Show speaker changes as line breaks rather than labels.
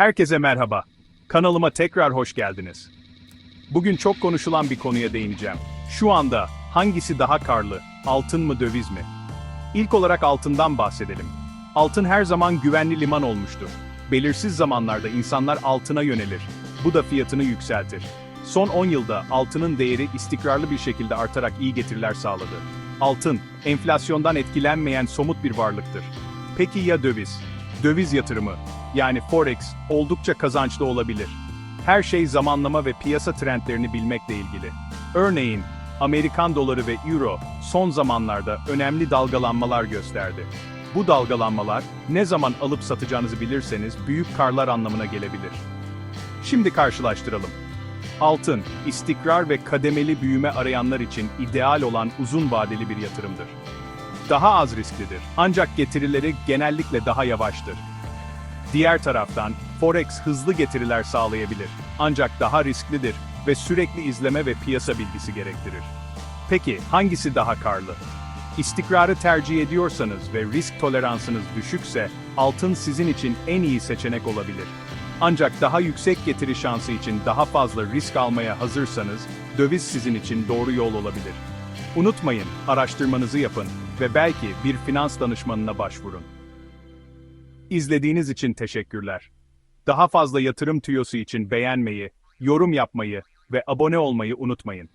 Herkese merhaba. Kanalıma tekrar hoş geldiniz. Bugün çok konuşulan bir konuya değineceğim. Şu anda hangisi daha karlı, altın mı döviz mi? İlk olarak altından bahsedelim. Altın her zaman güvenli liman olmuştur. Belirsiz zamanlarda insanlar altına yönelir. Bu da fiyatını yükseltir. Son 10 yılda altının değeri istikrarlı bir şekilde artarak iyi getiriler sağladı. Altın, enflasyondan etkilenmeyen somut bir varlıktır. Peki ya döviz? Döviz yatırımı, yani forex, oldukça kazançlı olabilir. Her şey zamanlama ve piyasa trendlerini bilmekle ilgili. Örneğin, Amerikan doları ve euro son zamanlarda önemli dalgalanmalar gösterdi. Bu dalgalanmalar ne zaman alıp satacağınızı bilirseniz büyük karlar anlamına gelebilir. Şimdi karşılaştıralım. Altın, istikrar ve kademeli büyüme arayanlar için ideal olan uzun vadeli bir yatırımdır. Daha az risklidir ancak getirileri genellikle daha yavaştır. Diğer taraftan, Forex hızlı getiriler sağlayabilir. Ancak daha risklidir ve sürekli izleme ve piyasa bilgisi gerektirir. Peki, hangisi daha karlı? İstikrarı tercih ediyorsanız ve risk toleransınız düşükse, altın sizin için en iyi seçenek olabilir. Ancak daha yüksek getiri şansı için daha fazla risk almaya hazırsanız, döviz sizin için doğru yol olabilir. Unutmayın, araştırmanızı yapın ve belki bir finans danışmanına başvurun. İzlediğiniz için teşekkürler. Daha fazla yatırım tüyosu için beğenmeyi, yorum yapmayı ve abone olmayı unutmayın.